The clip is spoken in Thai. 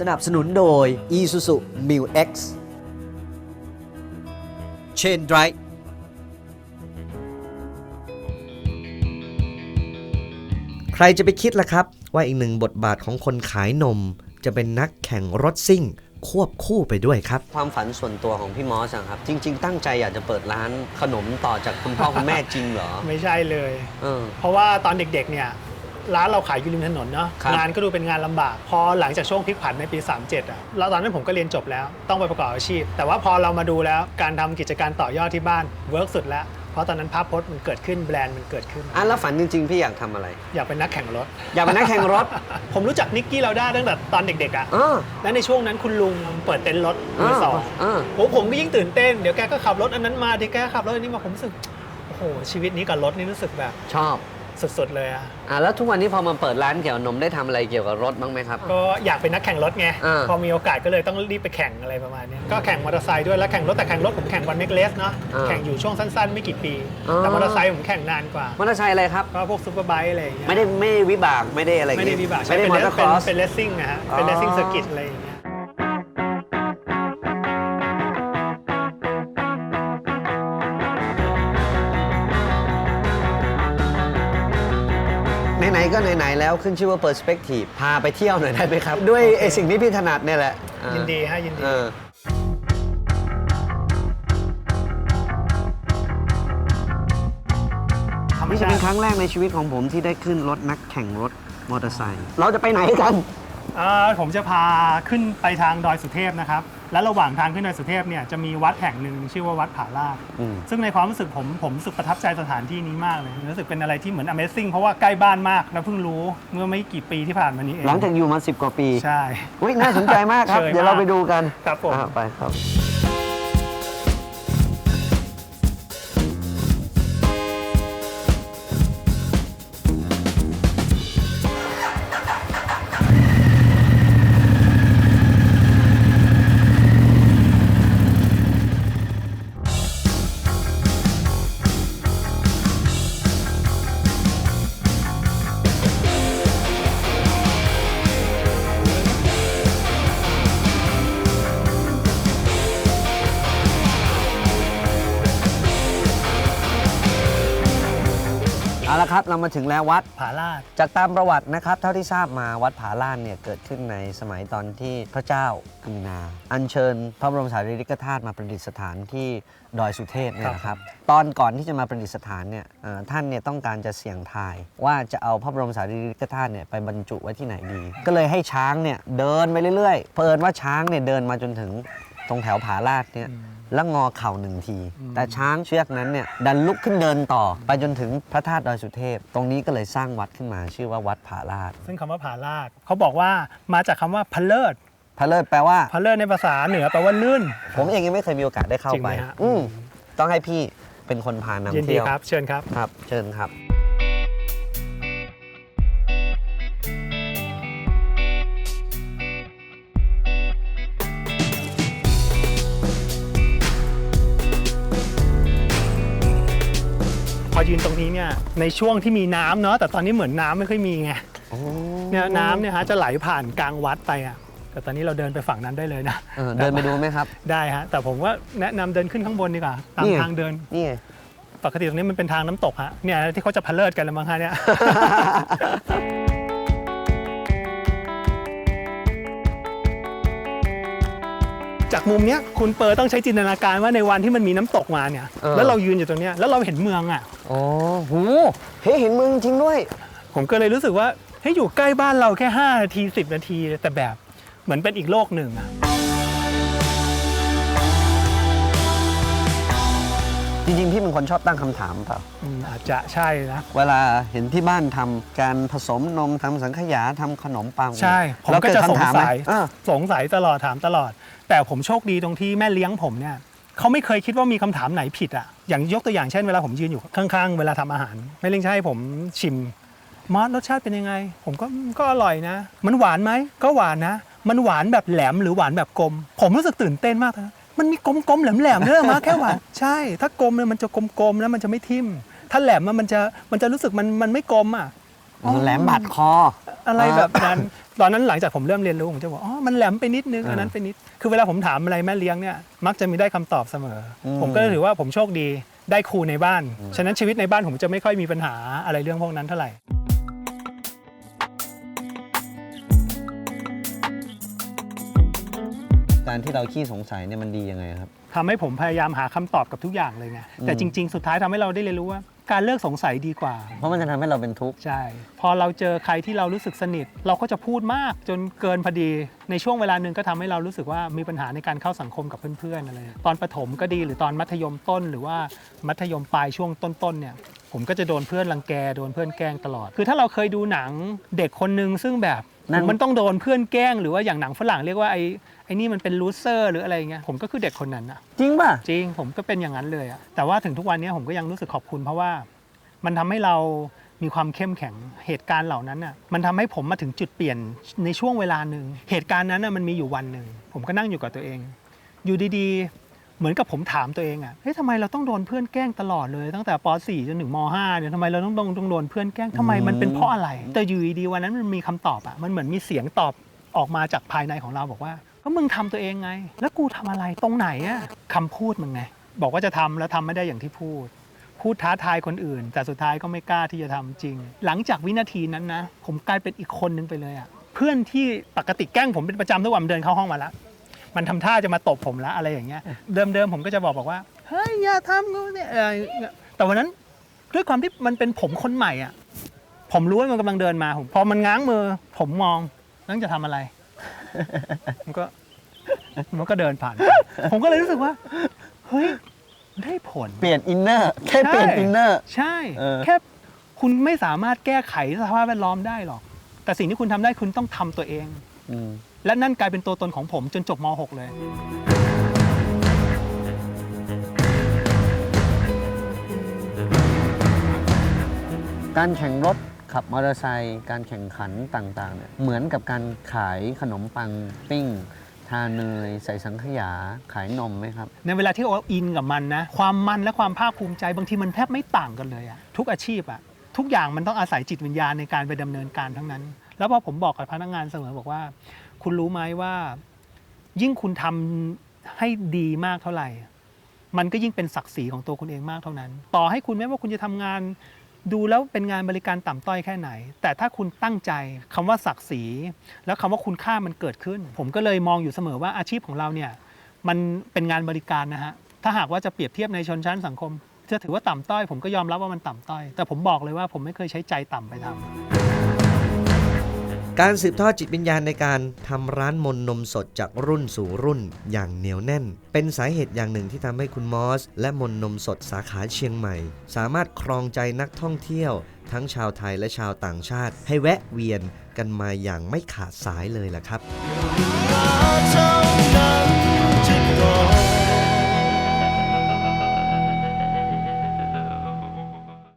สนับสนุนโดย Isuzu Mu X Chain Drive ใครจะไปคิดล่ะครับ ว่าอีกหนึ่งบทบาทของคนขายนม จะเป็นนักแข่งรถซิ่ง ควบคู่ไปด้วยครับ ความฝันส่วนตัวของพี่มอสอะครับ จริง ๆ ตั้งใจอยากจะเปิดร้านขนมต่อจากคุณพ่อคุณแม่จริงเหรอ ไม่ใช่เลย เออ เพราะว่าตอนเด็กๆเนี่ย ร้านเราขายอยู่ริมถนนเนาะครับ งานก็ดูเป็นงานลำบาก พอหลังจากช่วงพลิกผันในปี 37อะแล้วตอนนั้นผมก็เรียนจบแล้วต้องไปประกอบอาชีพ แต่ว่าพอเรามาดูแล้วการทำกิจการต่อยอดที่บ้านเวิร์กสุดแล้ว เพราะตอนนั้นภาพพจน์มันเกิดขึ้นแบรนด์มันเกิดขึ้น อะแล้วฝันจริงๆ พี่อยากทำอะไร อยากเป็นนักแข่งรถ อยากเป็นนักแข่งรถผมรู้จักนิกกี้เราได้ตั้งแต่ตอนเด็กๆอะ เออ และในช่วงนั้นคุณลุงเปิดเต็นท์รถมือสองเออโอ้ผมก็ยิ่งตื่นเต้น เดี๋ยวแกก็ขับรถอันนั้นมาเดี๋ยวแกก็ขับรถอันนี้มาผมรู้สึก โอ้โห ชีวิตนี้กับรถนี่รู้สึกแบบ ชอบ สุดๆเลยอะอะแล้วทุกวันนี้พอมาเปิดร้านเกี่ยวกับนมได้ทำอะไรเกี่ยวกับรถบ้างไหมครับ ก็อยากเป็นนักแข่งรถไง อ่า พอมีโอกาสก็เลยต้องรีบไปแข่งอะไรประมาณเนี้ยก็แข่งมอเตอร์ไซค์ด้วยแล้วแข่งรถแต่แข่งรถผมแข่งวันเมกเลสเนาะอ่าแข่งอยู่ช่วงสั้นๆ ไม่กี่ปีอ่าแต่มอเตอร์ไซค์ผมแข่งนานกว่า มอเตอร์ไซค์อะไรครับ ก็พวกซูเปอร์ไบค์อะไรอย่างเงี้ยไม่ได้ไม่ได้วิบากไม่ได้อะไรอย่างไม่ได้งี้ดีบ่าไม่ได้เป็นมอเตอร์คเป็นรอส เป็นเลสซิ่งนะฮะเป็นอ๋อเลสซิ่งเซอร์กิตอะไรอย่างเงี้ย ไหนๆก็ไหนๆแล้วขึ้นชื่อว่า Perspective พาไปเที่ยวหน่อยได้ไหมครับ ด้วยไอสิ่งที่พี่ถนัดเนี่ยแหละอ่ายินดีฮะยินดี เออธรรมนี่จะชาเป็นติครั้งแรกในชีวิตของผมที่ได้ขึ้นรถนักแข่งรถมอเตอร์ไซค์เราจะไปไหนกันอ่าผมจะพาขึ้นไปทางดอยสุเทพนะครับ และระหว่างทางขึ้นดอยสุเทพเนี่ยจะมีวัดแห่งหนึ่งชื่อว่าวัดผาลาดอืม ซึ่งในความรู้สึกผมผมรู้สึกประทับใจสถานที่นี้มากเลยรู้สึกเป็นอะไรที่เหมือน Amazing เพราะว่าใกล้บ้านมากแล้วเพิ่งรู้เมื่อไม่กี่ปีที่ผ่านมานี้เองหลังจากอยู่มา 10 กว่าปีใช่ อุ้ยน่าสนใจมากครับ เชยมาก เดี๋ยวเราไปดูกันครับผม อ่าไปครับ เอาละครับเรามาถึงแล้ววัด ผาลาด จากตามประวัตินะครับ เท่าที่ทราบมาวัดผาลานเนี่ยเกิดขึ้นในสมัยตอนที่พระเจ้ากุมินา อัญเชิญพระบรมสารีริกธาตุมาประดิษฐานที่ดอยสุเทพเนี่ยนะครับตอนก่อนที่จะมาประดิษฐานเนี่ยเอ่อท่านเนี่ยต้องการจะเสี่ยงทาย ว่าจะเอาพระบรมสารีริกธาตุเนี่ยไปบรรจุไว้ที่ไหนดี ก็เลยให้ช้างเนี่ยเดินไปเรื่อยๆเพิ่นว่าช้างเนี่ยเดินมาจนถึงตรงแถวผาลาดเนี่ย แล้วงอเข่าหนึ่งที แต่ช้างเชือกนั้นเนี่ยดันลุกขึ้นเดินต่อ ไปจนถึงพระธาตุดอยสุเทพ ตรงนี้ก็เลยสร้างวัดขึ้นมาชื่อว่าวัดผาลาดซึ่งคำว่าผาลาดเขาบอกว่ามาจากคำว่าพะเลิศพระเลิศแปลว่า พะเลิศในภาษาเหนือแปลว่าลื่น ผมเองยังไม่เคยมีโอกาสได้เข้าจริงไป ไหมฮะ อืมต้องให้พี่เป็นคนพานำยินดีเที่ยวครับ เชิญครับ ครับ เชิญครับ ยืนตรงนี้เนี่ยในช่วงที่มีน้ำเนาะแต่ตอนนี้เหมือนน้ำไม่ค่อยมีไงเนี่ยน้ำเนี่ยฮะจะไหลผ่านกลางวัดไปอะแต่ตอนนี้เราเดินไปฝั่งนั้นได้เลยนะเออเดินไปดูไหมครับ ได้ฮะแต่ผมว่าแนะนำเดินขึ้นข้างบนดีกว่าตามนี่ไง ทางเดิน นี่ไง ปกติตรงนี้มันเป็นทางน้ำตกฮะเนี่ยที่เขาจะพะเลิดกันแล้วมั้งฮะเนี่ย จากมุมเนี้ยคุณเปอร์ต้องใช้จินตนาการว่าในวันที่มันมีน้ำตกมาเนี่ย เออ แล้วเรายืนอยู่ตรงเนี้ยแล้วเราเห็นเมืองอะโอ้โหเฮ้ยเห็นเมืองจริงด้วย ผมก็เลยรู้สึกว่าให้ยอยู่ใกล้บ้านเราแค่5นาที 10 นาที แต่แบบเหมือนเป็นอีกโลกหนึ่งอะจริงๆ พี่เป็นคนชอบตั้งคำถามเปล่า อืมอาจจะใช่นะ เวลาเห็นที่บ้านทำการผสมนมทำสังขยาทำขนมปังใช่ ผมเราก็เดจะสงคำถามไหมสัยอ่าสงสัยตลอดถามตลอด แต่ผมโชคดีตรงที่แม่เลี้ยงผมเนี่ยเขาไม่เคยคิดว่ามีคำถามไหนผิดอะอย่างยกตัวอย่างเช่นเวลาผมยืนอยู่ข้างๆ เวลาทำอาหารแม่เลี้ยงจะให้ผมชิมมอสรสชาติเป็นยังไง ผมก็ก็อร่อยนะ มันหวานไหมก็หวานนะ มันหวานแบบแหลมหรือหวานแบบกลม ผมรู้สึกตื่นเต้นมากนะมันมีกลมๆแหลมๆด้วยเหรอมาแค่หวานใช่ ถ้ากลมเนี่ยมันจะกลมๆแล้วมันจะไม่ทิ่มถ้าแหลมมันจะมันจะรู้สึกมันมันไม่กลมอะ แหลมบาดคอ อะไรแบบนั้น ตอนนั้นหลังจากผมเริ่มเรียนรู้ผมจะบอกอ๋อมันแหลมไปนิดนึงอ่าอันนั้นไปนิด คือเวลาผมถามอะไรแม่เลี้ยงเนี่ยมักจะมีได้คำตอบเสมออมผมก็เลยถือว่าผมโชคดีได้ครูในบ้าน ฉะนั้นชีวิตในบ้านผมจะไม่ค่อยมีปัญหาอะไรเรื่องพวกนั้นเท่าไหร่การที่เราขี้สงสัยเนี่ยมันดียังไงครับทำให้ผมพยายามหาคำตอบกับทุกอย่างเลยไงแต่อืมจริง ๆ สุดท้ายทำให้เราได้เรียนรู้ว่า การเลิกสงสัยดีกว่า เพราะมันจะทำให้เราเป็นทุกข์ ใช่ พอเราเจอใครที่เรารู้สึกสนิท เราก็จะพูดมากจนเกินพอดี ในช่วงเวลาหนึ่งก็ทำให้เรารู้สึกว่ามีปัญหาในการเข้าสังคมกับเพื่อนๆอะไรตอนประถมก็ดีหรือตอนมัธยมต้น หรือว่ามัธยมปลายช่วงต้นๆเนี่ยผมก็จะโดนเพื่อนรังแกโดนเพื่อนแกล้งตลอด คือถ้าเราเคยดูหนังเด็กคนหนึ่งซึ่งแบบ นั่นมันต้องโดนเพื่อนแกล้งหรือว่าอย่างหนังฝรั่งเรียกว่าไอ้ไอ้นี่มันเป็นลูเซอร์หรืออะไรเงี้ยผมก็คือเด็กคนนั้นอะจริงป่ะ จริงผมก็เป็นอย่างนั้นเลยอะแต่ว่าถึงทุกวันนี้ผมก็ยังรู้สึกขอบคุณเพราะว่า มันทำให้เรามีความเข้มแข็งเหตุการณ์เหล่านั้นน่ะมันทำให้ผมมาถึงจุดเปลี่ยนในช่วงเวลาหนึ่งเหตุการณ์นั้นน่ะมันมีอยู่วันหนึ่งผมก็นั่งอยู่กับตัวเอง อยู่ดีๆ เหมือนกับผมถามตัวเองอะเฮ้ยทำไมเราต้องโดนเพื่อนแกล้งตลอดเลยตั้งแต่ป .4 จนถึงม .5 เนี่ยทำไมเราต้องต้องต้องโดนเพื่อนแกล้งทำไมมันเป็นเพราะอะไร แต่อยู่ดีๆวันนั้นมันมีคำตอบอะมันเหมือนมีเสียงตอบออกมาจากภายในของเราบอกว่า ก็มึงทำตัวเองไง แล้วกูทำอะไรตรงไหนอะคำพูดมึงไง บอกว่าจะทำแล้วทำไม่ได้อย่างที่พูด พูดท้าทายคนอื่น แต่สุดท้ายก็ไม่กล้าที่จะทำจริง หลังจากวินาทีนั้นนะ ผมกลายเป็นอีกคนนึงไปเลยอะเพื่อนที่ปกติแกล้งผมเป็นประจำทุกวันมันเดินเข้าห้องมาแล้ว มันทำท่าจะมาตบผมแล้วอะไรอย่างเงี้ยเดิมๆผมก็จะบอกบอกว่าเฮ้ยอย่าทำกูเนี่ยอะไรอย่างเงี้ยแต่วันนั้นด้วยความที่มันเป็นผมคนใหม่อะ ผมรู้ว่ามันกำลังเดินมาผมพอมันง้างมือ ผมมองนั่งจะทำอะไร มันก็ มันก็เดินผ่านไปผมก็เลยรู้สึกว่า เฮ้ย ได้ผล เปลี่ยนอินเนอร์แค่เปลี่ยนใช่อินเนอร์ ใช่ เออ แค่คุณไม่สามารถแก้ไขสภาพแวดล้อมได้หรอก แต่สิ่งที่คุณทำได้คุณต้องทำตัวเอง อืม และนั่นกลายเป็นตัวตนของผมจนจบม .6 เลย การแข่งรถขับมอเตอร์ไซค์การแข่งขันต่างๆเนี่ยเหมือนกับการขายขนมปังปิ้ง ทาเนย ใส่สังขยาขายนมไหมครับ ในเวลาที่เราอินกับมันนะ ความมันและความภาคภูมิใจบางทีมันแทบไม่ต่างกันเลยอะทุกอาชีพอะทุกอย่างมันต้องอาศัยจิตวิญญาณในการไปดำเนินการทั้งนั้น แล้วพอผมบอกกับพนักงานเสมอบอกว่า คุณรู้ไหมว่า ยิ่งคุณทำให้ดีมากเท่าไหร่ มันก็ยิ่งเป็นศักดิ์ศรีของตัวคุณเองมากเท่านั้น ต่อให้คุณแม้ว่าคุณจะทำงาน ดูแล้วเป็นงานบริการต่ำต้อยแค่ไหน แต่ถ้าคุณตั้งใจคำว่าศักดิ์ศรี แล้วคำว่าคุณค่ามันเกิดขึ้น ผมก็เลยมองอยู่เสมอว่าอาชีพของเราเนี่ยมันเป็นงานบริการนะฮะถ้าหากว่าจะเปรียบเทียบในชนชั้นสังคมจะถือว่าต่ำต้อยผมก็ยอมรับว่ามันต่ำต้อย แต่ผมบอกเลยว่าผมไม่เคยใช้ใจต่ำไปทำ การสืบทอดจิตวิญญาณในการทำร้านมนนมสดจากรุ่นสู่รุ่นอย่างเหนียวแน่น เป็นสาเหตุอย่างหนึ่งที่ทำให้คุณมอส และมนนมสดสาขาเชียงใหม่ สามารถครองใจนักท่องเที่ยว ทั้งชาวไทยและชาวต่างชาติ ให้แวะเวียนกันมาอย่างไม่ขาดสายเลยล่ะครับ